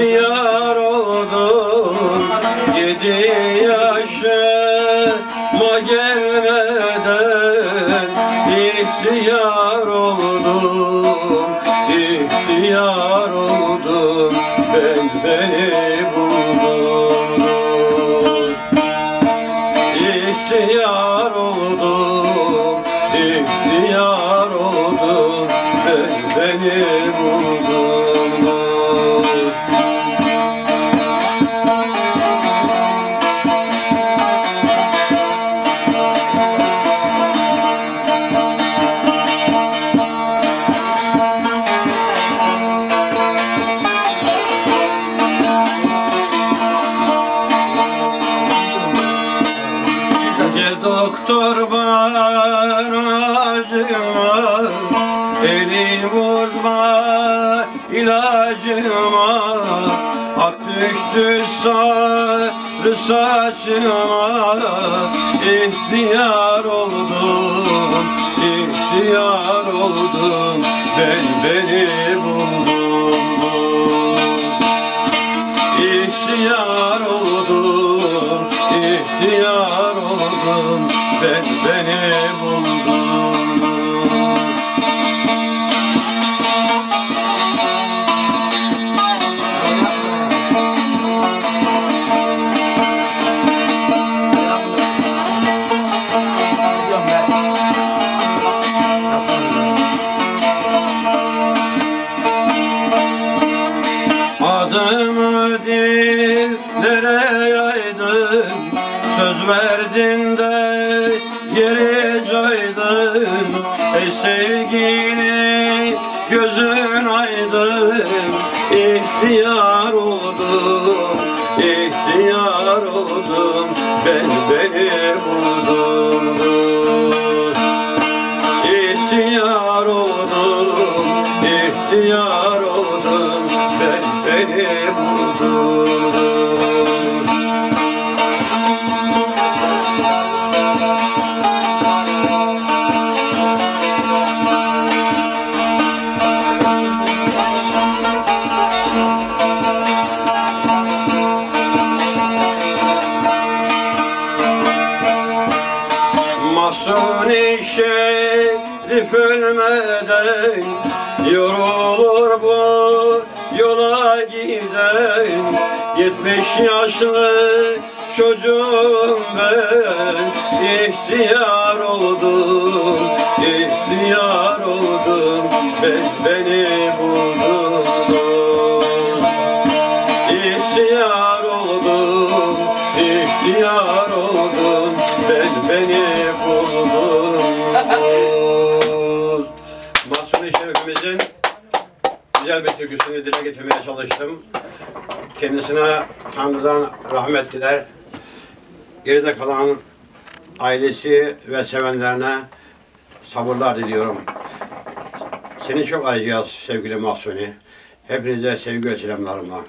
Ziyar oldun Yedi yaşıma gelmeden ihtiyar oldum İhtiyar oldum ben beni buldum. İhtiyar oldum, ihtiyar oldum Ben beni buldum doktor bana acıma Eli vurma ilacıma Ak düştü sarı saçıma İhtiyar oldum, ihtiyar oldum. Ben beni buldum Ben beni buldum dillere yaydın Söz verdin de geri caydın. Ey sevgili gözün aydın İhtiyar oldum, ihtiyar oldum. Ben beni buldum. İhtiyar oldum, ihtiyar Mahsuni şerif ölmeden Yorulur bu yola giden. Yetmiş yaşlı çocuğum ben İhtiyar oldum, bir türküsünü dile getirmeye çalıştım. Kendisine Tanrı'dan rahmet diler. Geride kalan ailesi ve sevenlerine sabırlar diliyorum. Seni çok arayacağız sevgili Mahsuni. Hepinize sevgi ve selamlarımla.